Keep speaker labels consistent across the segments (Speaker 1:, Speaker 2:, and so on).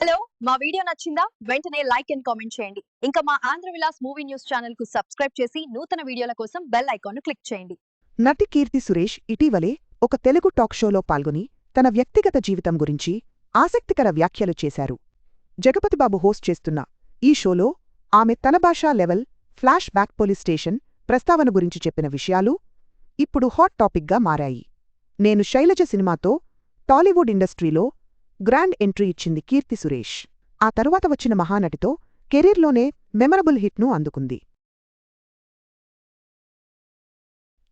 Speaker 1: Hello మా video నచ్చిందా? వెంటనే లైక్ అండ్ కామెంట్ చేయండి. ఇంకా మా ఆంధ్ర విలాస్ మూవీ న్యూస్ ఛానల్కు సబ్స్క్రైబ్ చేసి నూతన వీడియోల కోసం బెల్ ఐకాన్ క్లిక్ చేయండి.
Speaker 2: నటి కీర్తి సురేష్ ఇటీవలే ఒక తెలుగు టాక్ షోలో పాల్గొని తన వ్యక్తిగత జీవితం గురించి ఆసక్తికర వ్యాఖ్యలు చేశారు. జగపతిబాబు హోస్ట్ చేస్తున్న ఈ షోలో ఆమె తన భాషా level flashback police station ప్రస్తావన గురించి చెప్పిన విషయాలు ఇప్పుడు హాట్ టాపిక్గా మారాయి. నేను శైలజ సినిమాతో టాలీవుడ్ ఇండస్ట్రీలో గ్రాండ్ ఎంట్రీ ఇచ్చింది కీర్తి సురేష్. ఆ తరువాత వచ్చిన మహానటితో కెరీర్లోనే మెమరబుల్ హిట్ను అందుకుంది.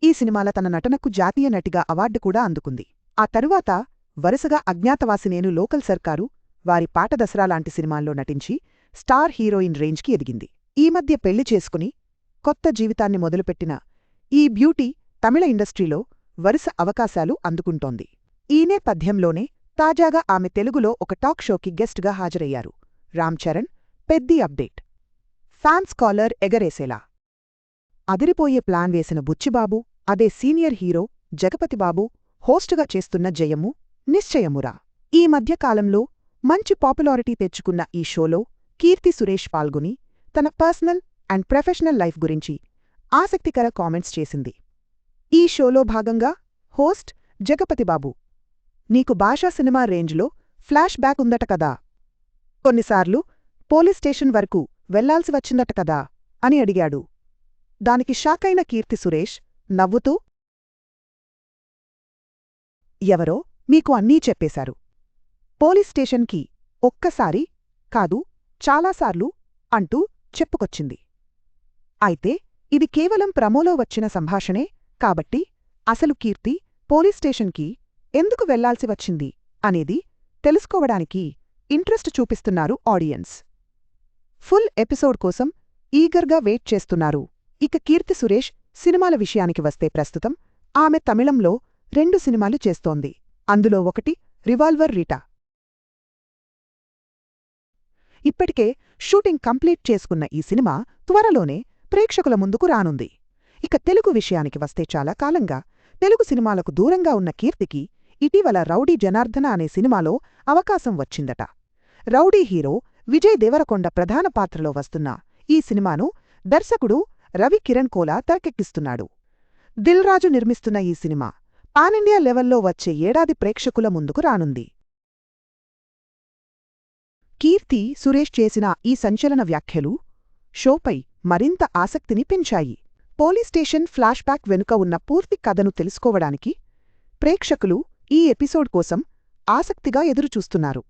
Speaker 2: ఈ సినిమాల తన నటనకు జాతీయ నటిగా అవార్డు కూడా అందుకుంది. ఆ తరువాత వరుసగా అజ్ఞాతవాసినేను లోకల్ సర్కారు వారి పాట దసరా లాంటి సినిమాల్లో నటించి స్టార్ హీరోయిన్ రేంజ్కి ఎదిగింది. ఈ మధ్య పెళ్ళి చేసుకుని కొత్త జీవితాన్ని మొదలుపెట్టిన ఈ బ్యూటీ తమిళ ఇండస్ట్రీలో వరుస అవకాశాలు అందుకుంటోంది. ఈ నేపథ్యంలోనే తాజాగా ఆమె తెలుగులో ఒక టాక్ షోకి గెస్ట్గా హాజరయ్యారు. Ram Charan Peddi update. Fans collar ఎగరేసేలా. అదిరిపోయే ప్లాన్ వేసిన బుచ్చిబాబు అదే సీనియర్ హీరో జగపతిబాబు హోస్టుగా చేస్తున్న జయము నిశ్చయమురా. ఈ మధ్యకాలంలో మంచి పాపులారిటీ తెచ్చుకున్న ఈ షోలో కీర్తి సురేష్ పాల్గొని తన పర్సనల్ అండ్ ప్రొఫెషనల్ లైఫ్ గురించి ఆసక్తికర కామెంట్స్ చేసింది. ఈ షోలో భాగంగా హోస్ట్ జగపతిబాబు నీకు భాషా సినిమా రేంజ్లో ఫ్లాష్ బ్యాక్ ఉందట కదా. కొన్నిసార్లు పోలీస్ స్టేషన్ వరకు వెళ్ళాల్సి వచ్చిందట కదా అని అడిగాడు. దానికి షాకైన కీర్తి సురేష్ నవ్వుతూ ఎవరో మీకు అన్నీ చెప్పేశారు. పోలీస్ స్టేషన్కి ఒక్కసారి కాదు చాలాసార్లు అంటూ చెప్పుకొచ్చింది. అయితే ఇది కేవలం ప్రమోలో వచ్చిన సంభాషణే కాబట్టి అసలు కీర్తి పోలీస్ స్టేషన్కి ఎందుకు వెళ్ళాల్సి వచ్చింది అనేది తెలుసుకోవడానికి ఇంట్రెస్ట్ చూపిస్తున్నారు ఆడియన్స్. ఫుల్ ఎపిసోడ్ కోసం ఈగర్గా వెయిట్ చేస్తున్నారు. ఇక కీర్తి సురేష్ సినిమాల విషయానికి వస్తే ప్రస్తుతం ఆమె తమిళంలో రెండు సినిమాలు చేస్తోంది. అందులో ఒకటి రివాల్వర్ రీటా. ఇప్పటికే షూటింగ్ కంప్లీట్ చేసుకున్న ఈ సినిమా త్వరలోనే ప్రేక్షకుల ముందుకు రానుంది. ఇక తెలుగు విషయానికి వస్తే చాలా కాలంగా తెలుగు సినిమాలకు దూరంగా ఉన్న కీర్తికి ఇటీవల రౌడీ జనార్దన అనే సినిమాలో అవకాశం వచ్చిందట. రౌడీ హీరో విజయ్ దేవరకొండ ప్రధాన పాత్రలో వస్తున్న ఈ సినిమాను దర్శకుడు రవి కిరణ్ కోలా తెరకెక్కిస్తున్నాడు. దిల్ రాజు నిర్మిస్తున్న ఈ సినిమా పానిండియా లెవెల్లో వచ్చే ఏడాది ప్రేక్షకుల ముందుకు రానుంది. కీర్తి సురేష్ చేసిన ఈ సంచలన వ్యాఖ్యలు షోపై మరింత ఆసక్తిని పెంచాయి. పోలీస్ స్టేషన్ ఫ్లాష్బ్యాక్ వెనుక ఉన్న పూర్తి కథను తెలుసుకోవడానికి ప్రేక్షకులు ఈ ఎపిసోడ్ కోసం ఆసక్తిగా ఎదురుచూస్తున్నారు.